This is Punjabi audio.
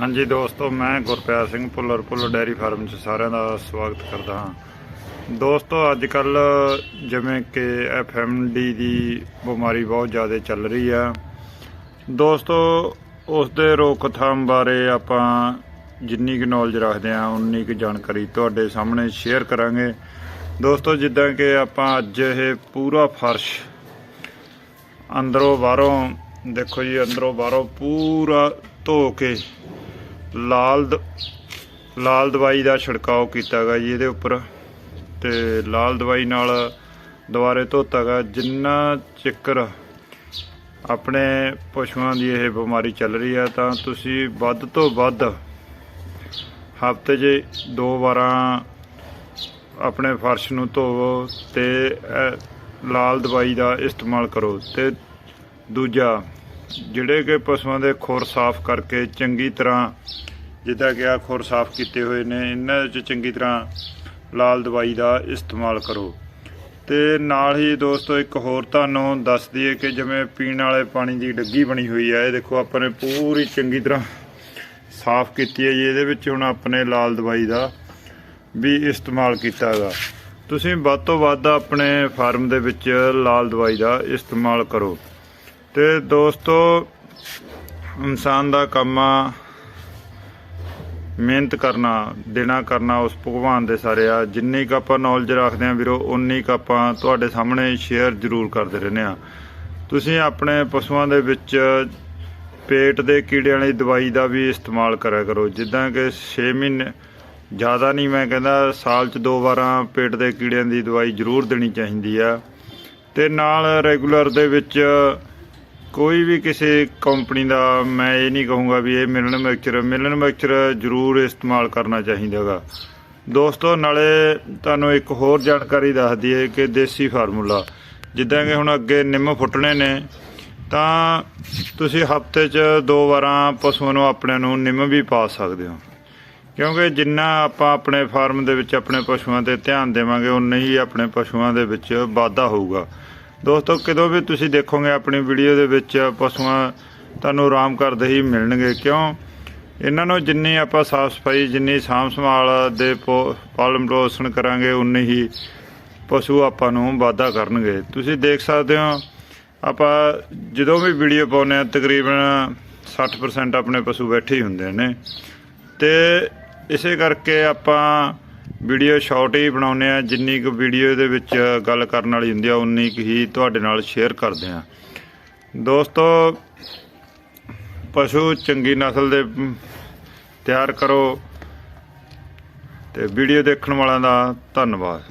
ਹਾਂਜੀ ਦੋਸਤੋ, ਮੈਂ ਗੁਰਪਿਆਰ ਸਿੰਘ ਭੁੱਲਰ ਭੁੱਲਰ ਡੈਰੀ ਫਾਰਮ 'ਚ ਸਾਰਿਆਂ ਦਾ ਸਵਾਗਤ ਕਰਦਾ ਹਾਂ। ਦੋਸਤੋ ਅੱਜ ਕੱਲ ਜਿਵੇਂ ਕਿ ਐਫਐਮਡੀ ਦੀ ਬਿਮਾਰੀ ਬਹੁਤ ਜ਼ਿਆਦਾ ਚੱਲ ਰਹੀ ਆ। ਦੋਸਤੋ, ਉਸ ਦੇ ਰੋਕਥਾਮ ਬਾਰੇ ਆਪਾਂ ਜਿੰਨੀ ਕੁ ਨੌਲੇਜ ਰੱਖਦੇ ਹਾਂ, ਉਨੀ ਕੁ ਜਾਣਕਾਰੀ ਤੁਹਾਡੇ ਸਾਹਮਣੇ ਸ਼ੇਅਰ ਕਰਾਂਗੇ। ਦੋਸਤੋ, ਜਿੱਦਾਂ ਕਿ ਆਪਾਂ ਅੱਜ ਇਹ ਪੂਰਾ ਫਰਸ਼ ਅੰਦਰੋਂ ਬਾਹਰੋਂ, ਦੇਖੋ ਜੀ, ਅੰਦਰੋਂ ਬਾਹਰੋਂ ਪੂਰਾ ਧੋ ਕੇ ਲਾਲ ਦ- ਲਾਲ ਦਵਾਈ ਦਾ ਛਿੜਕਾਓ ਕੀਤਾ ਗਾ ਜੀ ਇਹਦੇ ਉੱਪਰ। ਤੇ ਲਾਲ ਦਵਾਈ ਨਾਲ ਦੁਬਾਰੇ ਧੋਤਾ ਗਾ ਜਿੰਨਾ ਚੱਕਰ ਆਪਣੇ ਪਸ਼ੂਆਂ ਦੀ ਇਹ ਬਿਮਾਰੀ ਚੱਲ ਰਹੀ ਆ, ਤਾਂ ਤੁਸੀਂ ਵੱਧ ਤੋਂ ਵੱਧ ਹਫ਼ਤੇ 'ਚ ਦੋ ਵਾਰਾਂ ਆਪਣੇ ਫਰਸ਼ ਨੂੰ ਧੋਵੋ ਤੇ ਲਾਲ ਦਵਾਈ ਦਾ ਇਸਤੇਮਾਲ ਕਰੋ। ਤੇ ਦੂਜਾ, ਜਿਹੜੇ ਕਿ ਪਸ਼ੂਆਂ ਦੇ ਖੁਰ ਸਾਫ਼ ਕਰਕੇ ਚੰਗੀ ਤਰ੍ਹਾਂ ਜਿੱਦਾਂ ਕਿ ਆ ਖੁਰ ਸਾਫ਼ ਕੀਤੇ ਹੋਏ ਨੇ, ਇਹਨਾਂ ਵਿੱਚ ਚੰਗੀ ਤਰ੍ਹਾਂ ਲਾਲ ਦਵਾਈ ਦਾ ਇਸਤੇਮਾਲ ਕਰੋ। ਤੇ ਨਾਲ ਹੀ ਦੋਸਤੋ, ਇੱਕ ਹੋਰ ਤੁਹਾਨੂੰ ਦੱਸ ਦਈਏ ਕਿ ਜਿਵੇਂ ਪੀਣ ਵਾਲੇ ਪਾਣੀ ਦੀ ਡੱਗੀ ਬਣੀ ਹੋਈ ਹੈ ਇਹ ਦੇਖੋ ਆਪਾਂ ਨੇ ਪੂਰੀ ਚੰਗੀ ਤਰ੍ਹਾਂ ਸਾਫ਼ ਕੀਤੀ ਹੈ ਜੀ, ਇਹਦੇ ਵਿੱਚ ਹੁਣ ਆਪਣੇ ਲਾਲ ਦਵਾਈ ਦਾ ਵੀ ਇਸਤੇਮਾਲ ਕੀਤਾ ਹੈਗਾ। ਤੁਸੀਂ ਵੱਧ ਤੋਂ ਵੱਧ ਆਪਣੇ ਫਾਰਮ ਦੇ ਵਿੱਚ ਲਾਲ ਦਵਾਈ ਦਾ ਇਸਤੇਮਾਲ ਕਰੋ। ਤੇ ਦੋਸਤੋ, ਇਨਸਾਨ ਦਾ ਕੰਮ ਆ ਮਿਹਨਤ ਕਰਨਾ, ਦੇਣਾ ਕਰਨਾ ਉਸ ਭਗਵਾਨ ਦੇ ਸਾਰੇ ਆ। ਜਿੰਨੀ ਕੁ ਆਪਾਂ ਨੌਲੇਜ ਰੱਖਦੇ ਆ ਵੀਰੋ ਉਨੀ ਕੁ ਆਪਾਂ ਤੁਹਾਡੇ ਸਾਹਮਣੇ ਸ਼ੇਅਰ ਜ਼ਰੂਰ ਕਰਦੇ ਰਹਿੰਦੇ ਆ ਤੁਸੀਂ ਆਪਣੇ ਪਸ਼ੂਆਂ ਦੇ ਵਿੱਚ ਪੇਟ ਦੇ ਕੀੜਿਆਂ ਵਾਲੀ ਦਵਾਈ ਦਾ ਵੀ ਇਸਤੇਮਾਲ ਕਰਿਆ ਕਰੋ। ਜਿੱਦਾਂ ਕਿ 6 ਮਹੀਨੇ, ਜ਼ਿਆਦਾ ਨਹੀਂ ਮੈਂ ਕਹਿੰਦਾ, ਸਾਲ 'ਚ ਦੋ ਵਾਰਾਂ ਪੇਟ ਦੇ ਕੀੜਿਆਂ ਦੀ ਦਵਾਈ ਜ਼ਰੂਰ ਦੇਣੀ ਚਾਹੀਦੀ ਆ। ਤੇ ਨਾਲ ਰੈਗੂਲਰ ਦੇ ਵਿੱਚ ਕੋਈ ਵੀ ਕਿਸੇ ਕੰਪਨੀ ਦਾ ਮੈਂ ਇਹ ਨਹੀਂ ਕਹੂੰਗਾ ਵੀ ਇਹ ਮਿਲਨ ਮਿਕਸਚਰ ਮਿਲਨ ਮਿਕਸਚਰ ਜ਼ਰੂਰ ਇਸਤੇਮਾਲ ਕਰਨਾ ਚਾਹੀਦਾਗਾ ਦੋਸਤੋ, ਨਾਲੇ ਤੁਹਾਨੂੰ ਇੱਕ ਹੋਰ ਜਾਣਕਾਰੀ ਦੱਸ ਦਈਏ ਕਿ ਦੇਸੀ ਫਾਰਮੂਲਾ, ਜਿੱਦਾਂ ਕਿ ਹੁਣ ਅੱਗੇ ਨਿੰਮ ਫੁੱਟਣੇ ਨੇ, ਤਾਂ ਤੁਸੀਂ ਹਫ਼ਤੇ 'ਚ ਦੋ ਵਾਰਾਂ ਪਸ਼ੂਆਂ ਨੂੰ ਆਪਣੇ ਨੂੰ ਨਿੰਮ ਵੀ ਪਾ ਸਕਦੇ ਹੋ। ਕਿਉਂਕਿ ਜਿੰਨਾ ਆਪਾਂ ਆਪਣੇ ਫਾਰਮ ਦੇ ਵਿੱਚ ਆਪਣੇ ਪਸ਼ੂਆਂ ਤੇ ਧਿਆਨ ਦੇਵਾਂਗੇ ਉਨਾ ਹੀ ਆਪਣੇ ਪਸ਼ੂਆਂ ਦੇ ਵਿੱਚ ਵਾਧਾ ਹੋਊਗਾ। ਦੋਸਤੋ, ਕਿਦੋਂ ਵੀ ਤੁਸੀਂ ਦੇਖੋਗੇ ਆਪਣੀ ਵੀਡੀਓ ਦੇ ਵਿੱਚ ਪਸ਼ੂਆਂ ਤੁਹਾਨੂੰ ਆਰਾਮ ਕਰਦੇ ਹੀ ਮਿਲਣਗੇ। ਕਿਉਂ? ਇਹਨਾਂ ਨੂੰ ਜਿੰਨੀ ਆਪਾਂ ਸਾਫ਼ ਸਫ਼ਾਈ, ਜਿੰਨੀ ਸਾਂਭ ਸੰਭਾਲ ਦੇ ਪੋ- ਪਾਲਣ ਪੋਸ਼ਣ ਕਰਾਂਗੇ, ਉਨੀ ਹੀ ਪਸ਼ੂ ਆਪਾਂ ਨੂੰ ਵਾਧਾ ਕਰਨਗੇ। ਤੁਸੀਂ ਦੇਖ ਸਕਦੇ ਹੋ, ਆਪਾਂ ਜਦੋਂ ਵੀ ਵੀਡੀਓ ਪਾਉਂਦੇ ਆ ਤਕਰੀਬਨ 60% ਆਪਣੇ ਪਸ਼ੂ ਬੈਠੇ ਹੀ ਹੁੰਦੇ ਨੇ। ਤੇ ਇਸੇ ਕਰਕੇ ਆਪਾਂ ਵੀਡੀਓ ਸ਼ਾਰਟ ਹੀ ਬਣਾਉਂਦੇ ਆ ਜਿੰਨੀ ਕੁ ਵੀਡੀਓ ਦੇ ਵਿੱਚ ਗੱਲ ਕਰਨ ਵਾਲੀ ਹੁੰਦੀ ਆ, ਉਨੀ ਕੁ ਹੀ ਤੁਹਾਡੇ ਨਾਲ ਸ਼ੇਅਰ ਕਰਦੇ ਆ ਦੋਸਤੋ, ਪਸ਼ੂ ਚੰਗੀ ਨਸਲ ਦੇ ਤਿਆਰ ਕਰੋ ਤੇ ਵੀਡੀਓ ਦੇਖਣ ਵਾਲਿਆਂ ਦਾ ਧੰਨਵਾਦ।